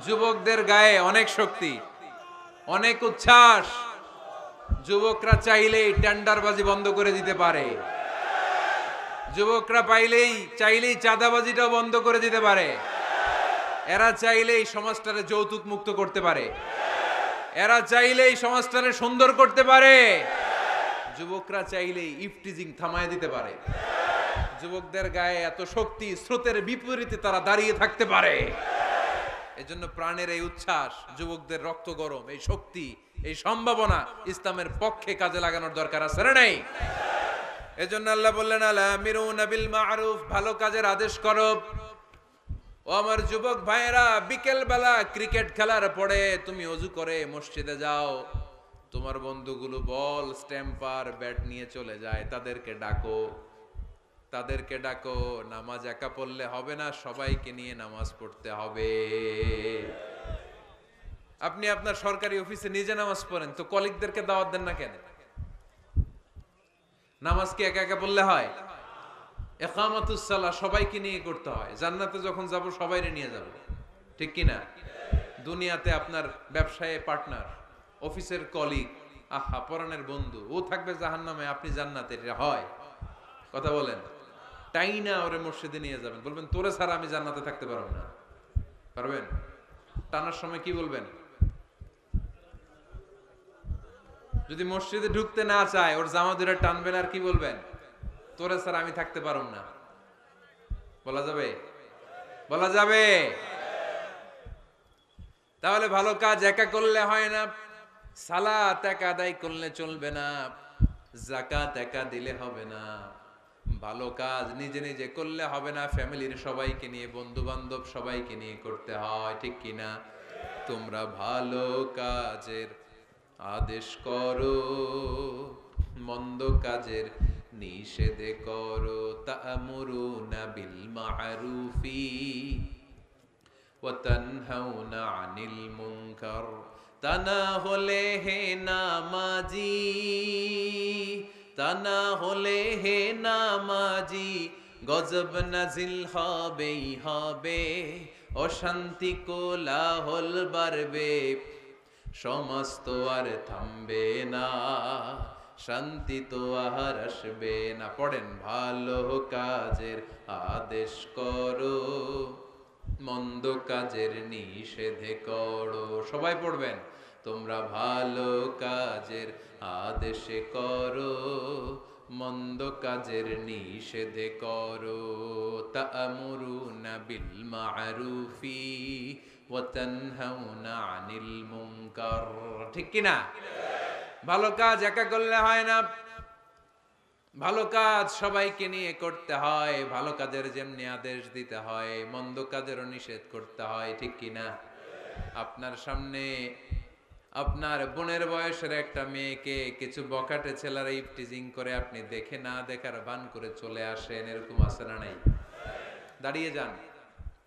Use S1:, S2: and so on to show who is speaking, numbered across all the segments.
S1: যুবকদের গায়ে অনেক শক্তি, অনেক উচ্ছ্বাস। যুবকরা চাইলেই টেন্ডারবাজি বন্ধ করে দিতে পারে। যুবকরা পাইলেই, চাইলেই চাঁদাবাজিটাও বন্ধ করে দিতে পারে। এরা চাইলেই সমাজটারে যৌতুক মুক্ত করতে পারে। এরা চাইলেই সমাজটারে সুন্দর করতে পারে। যুবকরা চাইলেই ইফটিজিং থামায় দিতে পারে। যুবকদের গায়ে এত শক্তি, স্রোতের বিপরীতে তারা দাঁড়িয়ে থাকতে পারে। এজন্য প্রাণের এই উচ্ছ্বাস, যুবকদের রক্ত গরম, এই শক্তি, এই সম্ভাবনা ইসলামের পক্ষে কাজে লাগানোর দরকার আছে না নাই? এজন্য আল্লাহ বললেন, আলা মিরুনা বিল মারুফ ভালো কাজের আদেশ করো। ও আমার যুবক ভাইয়েরা, বিকেল বেলা ক্রিকেট খেলার পরে তুমি অজু করে মসজিদে যাও। তোমার বন্ধুগুলো বল, স্ট্যাম্পার, ব্যাট নিয়ে চলে যায়, তাদেরকে ডাকো। তাদেরকে ডাকো, নামাজ একা পড়লে হবে না, সবাইকে নিয়ে নামাজ পড়তে হবে। আপনি আপনার সরকারি অফিসে নিজে নামাজ পড়েন, তো কলিগদেরকে দাওয়াত দেন না কেন? নামাজ কি একা একা পড়লে হয়? একামাতুসাল্লাহ সবাইকে নিয়ে করতে হয়। জান্নাতে যখন যাব, সবাইরে নিয়ে যাব। ঠিক কি না? দুনিয়াতে আপনার ব্যবসায়, পার্টনার, অফিসের কলিগ, আহা পরাণের বন্ধু, ও থাকবে জাহান্নামে, আপনি জান্নাতের হয়। কথা বলেন। টাইনা ওরে মসজিদে নিয়ে যাবেন? বলবেন, তোরে ছাড়া আমি জান্নাতে থাকতে পারব না। পারবেন? টানার সময় কি বলবেন? যদি মসজিদে ঢুকতে না চায়, ওর জামা ধরে টানবেন আর কি বলবেন? তোরে স্যার আমি থাকতে পারুম না। বলা যাবে? বলা যাবে? তাহলে ভালো কাজ একা করলে হয় না। সালাত একা আদায় করলে চলবে না। জাকাত একা দিলে হবে না। ভালো কাজ নিজে নিজে করলে হবে না, ফ্যামিলির সবাইকে নিয়ে বন্ধু বান্ধব সবাইকে নিয়ে করতে হয়, ঠিক কিনা তোমরা ভালো কাজের আদেশ করো, মন্দ কাজের নিষেধে করো, তা'মুরুনা বিল মা'রুফি ওয়া তানহাউনা আনিল মুনকার। তানা হলে হে নামাজি তানা হলে হে নামাজি, গজব নাজিল হবেই হবে, অশান্তি কোলাহল বাড়বে, সমস্ত আর থামবে না, শান্তি তো আর আসবে না। পড়েন ভালো কাজের আদেশ করো, মন্দ কাজের নিষেধে করো। সবাই পড়বেন। তোমরা ভালো কাজের আদেশে করো, মন্দ কাজের নিষেধে করো। তা'মুরুনা বিল মা'রুফি ওয়া তানহাউনা আনিল মুনকার। ঠিক কি ভালো কাজ একা করলে হয় না। ভালো কাজ সবাইকে নিয়ে করতে হয়, ভালো কাজের যেমনি আদেশ দিতে হয়, মন্দ কাজেরও নিষেধ করতে হয়, ঠিক কি না? আপনার সামনে আপনার বোনের বয়সের একটা মেয়েকে কিছু বকাটে ছেলেরা ইফটিজিং করে আপনি দেখে না দেখার বান করে চলে আসেন, এরকম আছে না নাই? দাঁড়িয়ে যান,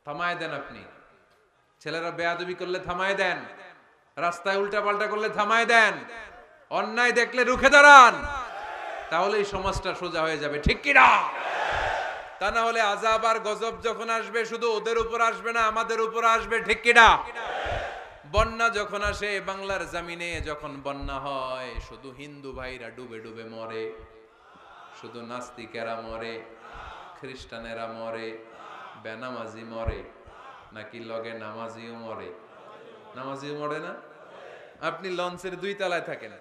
S1: থামায় দেন আপনি। ছেলেরা বেয়াদবি করলে থামায় দেন, রাস্তায় উল্টা পাল্টা করলে থামায় দেন, অন্যায় দেখলে রুখে দাঁড়ান। তাহলে এই সমাজটা সোজা হয়ে যাবে, ঠিক কিনা তা না হলে আজাব আর গজব যখন আসবে, শুধু ওদের উপর আসবে না, আমাদের উপর আসবে, ঠিক কিনা বন্যা যখন আসে, বাংলার জামিনে যখন বন্যা হয়, শুধু হিন্দু ভাইরা ডুবে ডুবে মরে, শুধু নাস্তিকেরা মরে, খ্রিস্টানেরা মরে, বেনামাজি মরে, নাকি লগে নামাজিও মরে? নামাজিও মরে না? আপনি লঞ্চের দুই তলায় থাকেন।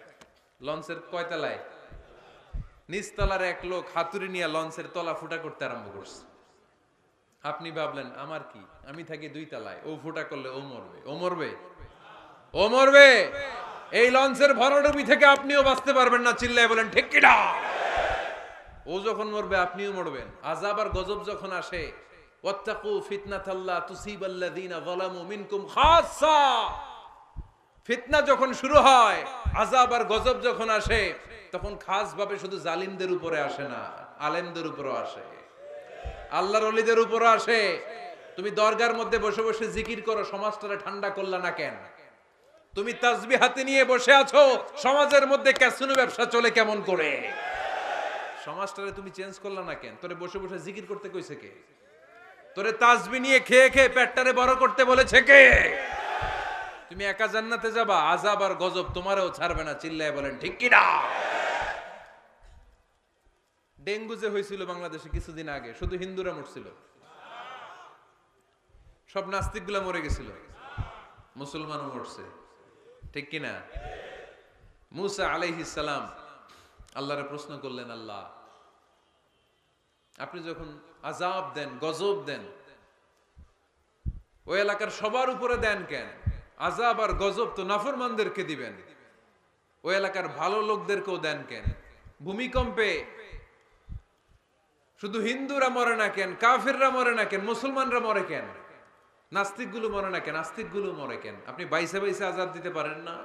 S1: লঞ্চের কয় তলায়? নিচতলার এক লোক হাতুড়ি নিয়ে লঞ্চের তলা ফুটা করতে আরম্ভ করছে। আপনি ভাবলেন, আমার কি? আমি থাকি দুই তলায়। ও ফুটা করলে ও মরবে। ও মরবে? ও মরবে। এই লঞ্চের ভরাডুবি থেকে আপনিও বাঁচতে পারবেন না, চিল্লায় বলেন, ঠিক কিনা? ও যখন মরবে, আপনিও মরবেন। আজাব আর গজব যখন আসে, ওয়াত্তাকু ফিতনাতাল্লাহ তুসিবাল্লাযীনা যালামু মিনকুম খাসসা। ফিতনা যখন শুরু হয় আজাব আর গজব যখন আসে, তখন খাস ভাবে শুধু জালিমদের উপরে আসে না, আলেমদের উপরও আসে। আল্লাহর অলিদের উপরও আসে। তুমি দরগার মধ্যে বসে বসে জিকির করো, সমাজটারে ঠান্ডা করলা না কেন? তুমি তাজবি হাতে নিয়ে বসে আছো, সমাজের মধ্যে ক্যাসিনো ব্যবসা চলে কেমন করে? সমাজটারে তুমি চেঞ্জ করলা না কেন? তোরে বসে বসে জিকির করতে কইছে কে? তোরে তাজবি নিয়ে খেয়ে খেয়ে পেটটারে বড় করতে বলেছে কে? তুমি একা জান্নাতে যাবা আজাব আর গজব তোমারও ছাড়বে না, চিল্লায় বলেন, ঠিক কি না ডেঙ্গু যে হয়েছিল বাংলাদেশে কিছুদিন আগে, শুধু হিন্দুরা মরছিল। সব নাস্তিকগুলা মরে গেছিল। মুসলমানও মরছে। ঠিক কি না মুসা আলাইহিস সালাম আল্লাহরে প্রশ্ন করলেন, আল্লাহ, আপনি যখন আজাব দেন, গজব দেন, ওই এলাকার সবার উপরে দেন কেন? আজাব আর গজব তো নাফরমানদেরকে দিবেন। ওই এলাকার ভালো লোকদেরকেও দেন কেন? ভূমিকম্পে শুধু হিন্দুরা মরে না কেন? কাফিররা মরে না কেন? মুসলমানরা মরে কেন? নাস্তিকগুলো মরে না কেন? আস্তিকগুলো মরে কেন? আপনি বাইসে বাইসে আজাদ দিতে পারেন না।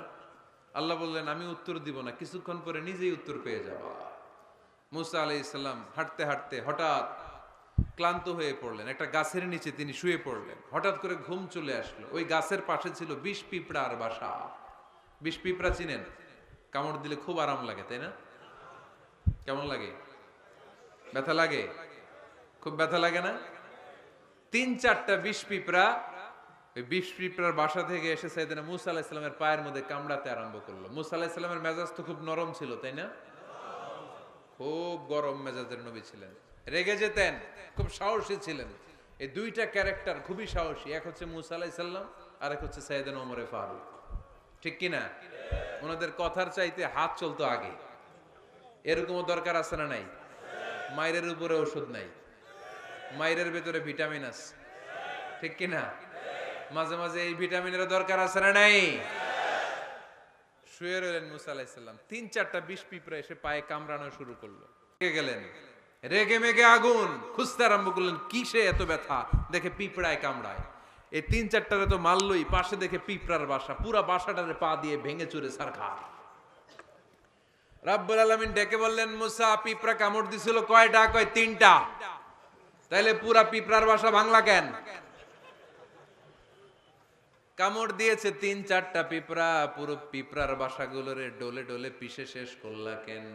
S1: আল্লাহ বললেন, আমি উত্তর দিব না। কিছুক্ষণ পরে নিজেই উত্তর পেয়ে যাবা। মুসা আলাই ইসলাম হাঁটতে হাঁটতে হঠাৎ ক্লান্ত হয়ে পড়লেন। একটা গাছের নিচে তিনি শুয়ে পড়লেন। হঠাৎ করে ঘুম চলে আসলো। ওই গাছের পাশে ছিল বিষ পিঁপড়ার বাসা। বিষ পিঁপড়া চিনেন? কামড় দিলে খুব আরাম লাগে, তাই না? কেমন লাগে? ব্যথা লাগে? খুব ব্যথা লাগে না? তিন চারটা বিষ পিঁপড়া, ওই বিষ পিঁপড়ার বাসা থেকে এসে সাইদিনা মুসা আলাহ ইসলামের পায়ের মধ্যে কামড়াতে আরম্ভ করল। মুসা আলাহ ইসলামের মেজাজ তো খুব নরম ছিল, তাই না? খুব গরম মেজাজের নবী ছিলেন। রেগে যেতেন, খুব সাহসী ছিলেন। এই দুইটা ক্যারেক্টার খুবই সাহসী, এক হচ্ছে মুসা আলাহ ইসাল্লাম আর এক হচ্ছে সাইদিন ওমরে ফারুক। ঠিক কিনা ওনাদের কথার চাইতে হাত চলতো আগে। এরকমও দরকার আছে না নাই? মায়ের উপরে ওষুধ নাই। মায়ের ভেতরে ভিটামিন আছে। ঠিক কিনা মাঝে মাঝে এই ভিটামিনের দরকার আছে না নাই? শুয়ে রইলেন মুসা আলাইসাল্লাম তিন চারটা বিষ পিঁপড়া এসে পায়ে কামড়ানো শুরু করল। গেলেন। রেগে মেগে আগুন। খুঁজতে আরম্ভ করলেন, কিসে এত ব্যথা? দেখে পিঁপড়ায় কামড়ায়। এই তিন চারটারে তো মারলই, পাশে দেখে পিঁপড়ার বাসা। পুরা বাসাটারে পা দিয়ে ভেঙে চুরে সারখার। রাব্বুল আলামিন ডেকে বললেন, মুসা, পিঁপড়া কামড় দিছিল কয়টা? কয়, তিনটা? তাইলে পুরা পিঁপড়ার বাসা ভাঙলা কেন? কামড় দিয়েছে তিন চারটা পিঁপড়া, পুরো পিঁপড়ার বাসাগুলোরে ডোলে ডোলে পিষে শেষ করলা কেন?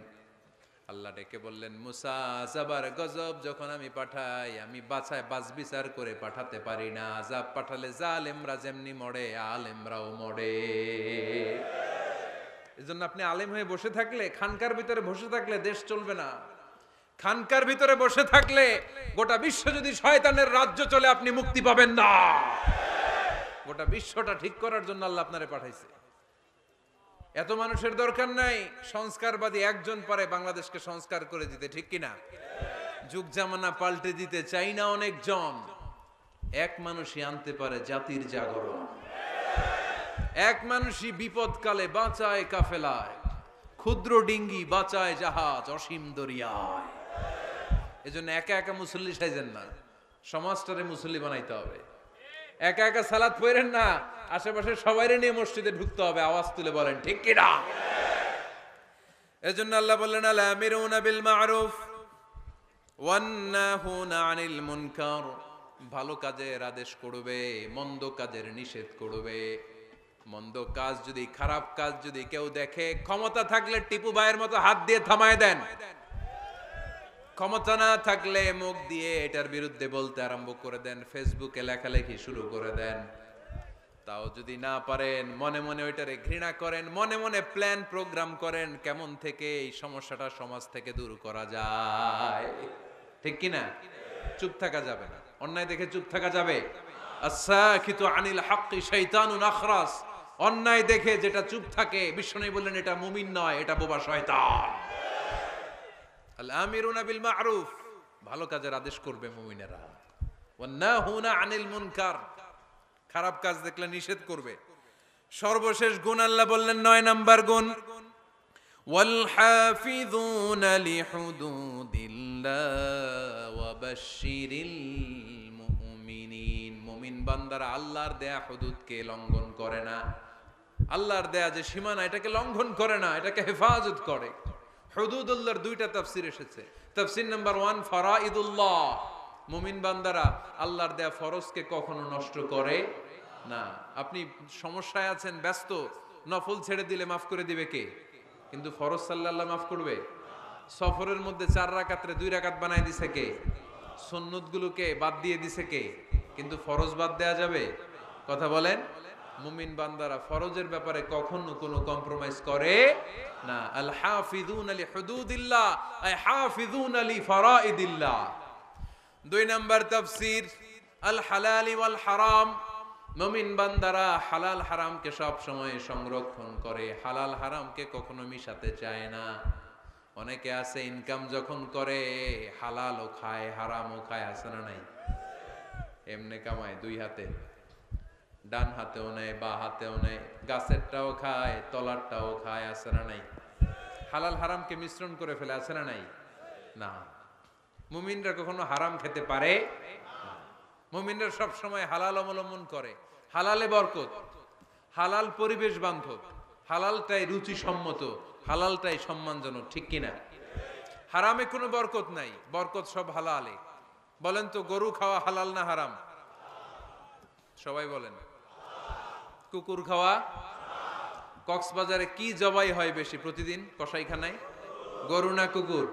S1: আল্লাহ ডেকে বললেন, মুসা, আজাবার গজব যখন আমি পাঠাই, আমি বাছায় বাজ বিচার করে পাঠাতে পারি না। আজাব পাঠালে জালেমরা যেমনি মরে, আলেমরাও মরে। এজন্য আপনি আলেম হয়ে বসে থাকলে, খানকার ভিতরে বসে থাকলে দেশ চলবে না। খানকার ভিতরে বসে থাকলে গোটা বিশ্ব যদি শয়তানের রাজ্য চলে, আপনি মুক্তি পাবেন না। গোটা বিশ্বটা ঠিক করার জন্য আল্লাহ আপনারে পাঠাইছে। এত মানুষের দরকার নাই, সংস্কারবাদী একজন পারে বাংলাদেশকে সংস্কার করে দিতে, ঠিক কিনা? যুগ জামানা পাল্টে দিতে চাই না অনেক অনেকজন। এক মানুষই আনতে পারে জাতির জাগরণ। এক মানুষই বিপদকালে বাঁচায় কাফেলায়। ক্ষুদ্র ডিঙ্গি বাঁচায় জাহাজ অসীম দরিয়ায়। এজন্য একা একা মুসল্লি সাইজেন না। সমাজটারে মুসল্লি বানাইতে হবে। একা একা সালাদ পড়েন না, আশেপাশে সবাই নিয়ে মসজিদে ঢুকতে হবে, আওয়াজ তুলে বলেন, ঠিক কিনা এজন্য আল্লাহ বললেন, আল আমিরুনা বিল মারুফ ওয়ান্নাহুনা আনিল মুনকার। ভালো কাজের আদেশ করবে, মন্দ কাজের নিষেধ করবে। মন্দ কাজ যদি খারাপ কাজ যদি কেউ দেখে, ক্ষমতা থাকলে টিপু ভাইয়ের মতো হাত দিয়ে থামায় দেন। ক্ষমতা না থাকলে মুখ দিয়ে এটার বিরুদ্ধে বলতে আরম্ভ করে দেন। ফেসবুকে লেখালেখি শুরু করে দেন। তাও যদি না পারেন, মনে মনে ওইটারে ঘৃণা করেন, মনে মনে প্ল্যান প্রোগ্রাম করেন, কেমন থেকে এই সমস্যাটা সমাজ থেকে দূর করা যায়? ঠিক কি না চুপ থাকা যাবে না। অন্যায় দেখে চুপ থাকা যাবে। আসাখিতু আনিল হাক্কি শাইতানুন আখরাস। অন্যায় দেখে যেটা চুপ থাকে, বিষ্ণু বললেন এটা মুমিন নয়, এটা বোবা শয়তান। আল আমিরুনা বিল মারুফ ভালো কাজের আদেশ করবে মুমিনেরা ওয়ান্নাহুনা আনিল মুনকার খারাপ কাজ দেখলে নিষেধ করবে সর্বশেষ গুণ আল্লাহ বললেন নয় নাম্বার গুণ والحافظون لحدود الله وبشر المؤمنين মুমিন বান্দারা আল্লাহর দেয়া হুদুদকে লঙ্ঘন করে না আল্লাহর দেয়া যে সীমানা এটাকে লঙ্ঘন করে না এটাকে হেফাজত করে হুদুদুল্লাহর দুইটা তাফসির এসেছে। তাফসির নাম্বার ওয়ান ফারাইদুল্লাহ মুমিন বান্দারা আল্লাহর দেয়া ফরজকে কখনো নষ্ট করে না। আপনি সমস্যায় আছেন, ব্যস্ত, নফল ছেড়ে দিলে মাফ করে দিবে কে? কিন্তু ফরজ সাল্লাল্লাহ মাফ করবে? সফরের মধ্যে চার রাকাত্রে দুই রাকাত বানাই দিছে কে? সন্ন্যতগুলোকে বাদ দিয়ে দিছে কে? কিন্তু ফরজ বাদ দেয়া যাবে? কথা বলেন। মুমিন বান্দারা ফরজের ব্যাপারে কখনো কোনো কম্প্রোমাইজ করে না। আল হাফিজুন আলি হুদুদিল্লাহ, আই হাফিজুন আলি ফারাইদিল্লাহ দুই নাম্বার তাফসীর, আল হালালি ওয়াল হারাম। মুমিন বান্দারা হালাল হারামকে সব সময় সংরক্ষণ করে, হালাল হারামকে কখনো মিশাতে চায় না। অনেকে আছে ইনকাম যখন করে, হালালও খায়, হারামও খায়, আছে না নাই? এমনি কামায় দুই হাতে। ডান হাতেও নেয়, বা হাতেও নেয়। গাছেরটাও খায়, তলারটাও খায়, আছে না নাই? হালাল হারামকে মিশ্রণ করে ফেলে, আছে না নাই? না। মুমিনরা কখনো হারাম খেতে পারে? মুমিনরা সব সময় হালাল অবলম্বন করে। হালালে বরকত, হালাল পরিবেশ বান্ধব। হালালটাই রুচিসম্মত, হালালটাই সম্মানজনক, ঠিক কিনা? হারামে কোনো বরকত নাই, বরকত সব হালালে। বলেন তো, গরু খাওয়া হালাল না হারাম? সবাই বলেন। কুকুর খাওয়া? কক্সবাজারে কি জবাই হয় বেশি প্রতিদিন কসাইখানায়? গরু না কুকুর?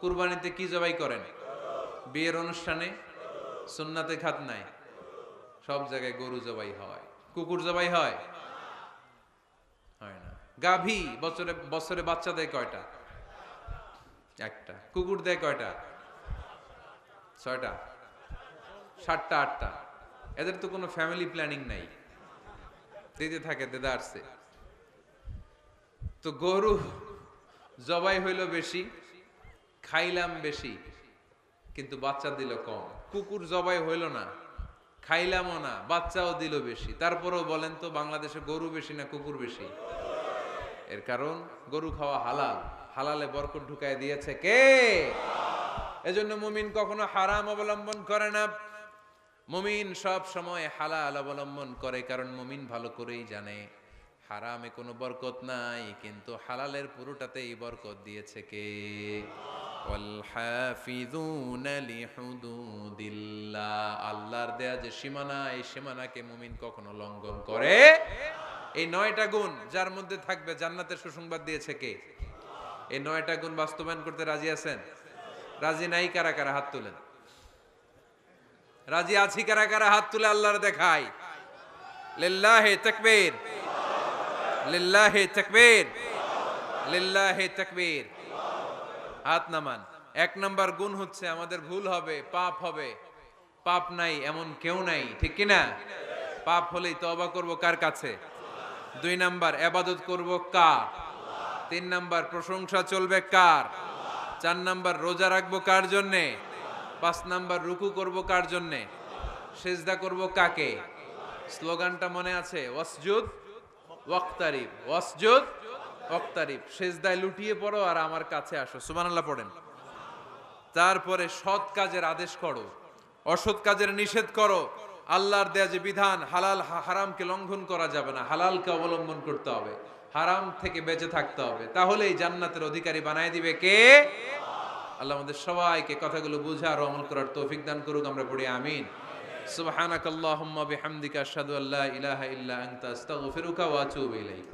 S1: কুরবানিতে কি জবাই করেন? বিয়ের অনুষ্ঠানে? সুন্নাতে খাত নাই সব জায়গায় গরু জবাই হয়। কুকুর জবাই হয়? হয় না। গাভী, বছরে বছরে বাচ্চা দেয় কয়টা? একটা। কুকুর দেয় কয়টা? ছয়টা। সাতটা, আটটা। এদের তো কোনো ফ্যামিলি প্ল্যানিং নাই। দিতে থাকে দেদা আসছে। তো গরু জবাই হইল বেশি, খাইলাম বেশি, কিন্তু বাচ্চা দিল কম। কুকুর জবাই হইল না, খাইলামও না, বাচ্চাও দিল বেশি। তারপরেও বলেন তো, বাংলাদেশে গরু বেশি না কুকুর বেশি? এর কারণ, গরু খাওয়া হালাল। হালালে বরকত ঢুকায় দিয়েছে কে? এজন্য মুমিন কখনো হারাম অবলম্বন করে না। মুমিন সব সময় হালাল অবলম্বন করে, কারণ মুমিন ভালো করেই জানে, হারামে কোনো বরকত নাই, কিন্তু হালালের পুরোটাতেই বরকত দিয়েছে কে? আল্লাহর দেয়া যে সীমানা, এই সীমানাকে মুমিন কখনো লঙ্ঘন করে। এই নয়টা গুণ যার মধ্যে থাকবে জান্নাতের সুসংবাদ দিয়েছে কে? এই নয়টা গুণ বাস্তবায়ন করতে রাজি আছেন? রাজি নাই কারা কারা? হাত তুলেন। রাজি আছি, কারা কারা হাত তুলে আল্লাহর দেখাই লিল্লাহে তাকবীর। লিল্লাহে তাকবীর। লিল্লাহে তাকবীর। হাত নামান। এক নাম্বার গুণ হচ্ছে আমাদের ভুল হবে, পাপ হবে। পাপ নাই, এমন কেউ নাই, ঠিক কি না? পাপ হলেই তওবা করব কার কাছে? দুই নাম্বার, এবাদত করব কার? তিন নাম্বার, প্রশংসা চলবে কার? চার নাম্বার, রোজা রাখব কার জন্যে? পাঁচ নাম্বার, রুকু করব কার জন্যে? সেজদা করব কাকে? স্লোগানটা মনে আছে, ওয়াসজুদ ওয়াক্তারিব ওয়াসজুদ ওয়াক্তারিব। সেজদায় লুটিয়ে পড়ো আর আমার কাছে আসো। সুবহানাল্লাহ পড়েন। তারপরে সৎ কাজের আদেশ করো, অসৎ কাজের নিষেধ করো। আল্লাহর দেয়া যে বিধান, হালাল হারামকে লঙ্ঘন করা যাবে না। হালালকে অবলম্বন করতে হবে। হারাম থেকে বেঁচে থাকতে হবে। তাহলেই জান্নাতের অধিকারী বানায় দিবে কে? আল্লাহ আমাদের সবাইকে কথাগুলো বুঝার অমল করার তৌফিক দান করুক, আমরা পড়ি আমিন। সুবহানাকাল্লাহুম্মা বিহামদিকা আশহাদু আল্লা ইলাহা ইল্লা আনতা, আস্তাগফিরুকা ওয়া আতুবু ইলাইক।